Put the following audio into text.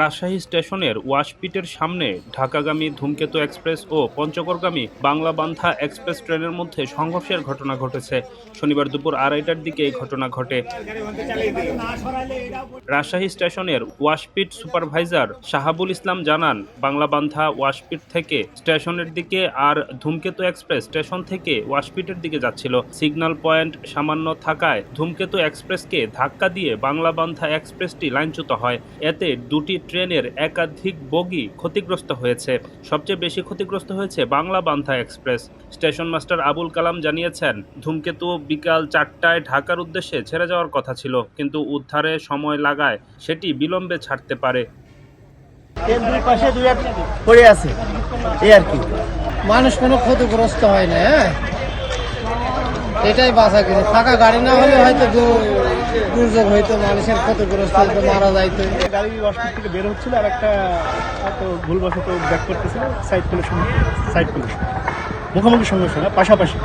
রাজশাহী স্টেশনের ওয়াশপিটের সামনে ঢাকাগামী ধূমকেতু এক্সপ্রেস ও পঞ্চগড়গামী বাংলা বান্ধা এক্সপ্রেস ট্রেনের মধ্যে সংঘর্ষের ঘটনা ঘটেছে। শনিবার দুপুর আড়াইটার দিকে এই ঘটনা ঘটে। রাজশাহী স্টেশনের ওয়াশপিট সুপারভাইজার শাহাবুল ইসলাম জানান, বাংলাবান্ধা ওয়াশপিট থেকে স্টেশনের দিকে আর ধূমকেতু এক্সপ্রেস স্টেশন থেকে ওয়াশপিটের দিকে যাচ্ছিল। সিগন্যাল পয়েন্ট সামান্য থাকায় ধূমকেতু এক্সপ্রেসকে ধাক্কা দিয়ে বাংলাবান্ধা এক্সপ্রেসটি লাইনচ্যুত হয়। এতে দুটি ট্রেনের একাধিক বগি ক্ষতিগ্রস্ত হয়েছে। সবচেয়ে বেশি ক্ষতিগ্রস্ত হয়েছে Banglabandha express. Station master Abul Kalam জানিয়েছেন ধূমকেতু বিকাল চারটায় ঢাকার উদ্দেশ্যে ছেড়ে যাওয়ার কথা ছিল কিন্তু উদ্ধারে সময় লাগায় সেটি বিলম্বে ছাড়তে পারে। দুই পাশে দুই পড়ে আছে এই আর কি। মানুষ কোনো ক্ষতিগ্রস্ত হয় না হ্যাঁ? এটাই বাঁচা গেছে। ফাঁকা গাড়ি না হলে হয়তো দুর্যোগ হইতো, মানুষের ক্ষতিগ্রস্ত হইতো, মারা যাইতো। গাড়ি হসপিটাল থেকে বের হচ্ছিল আর একটা হয়তো ভুলবশত ব্যাক করতেছিল সাইড পুলিশ সাইড পুলিশ মুখোমুখি সঙ্গে সঙ্গে পাশাপাশি।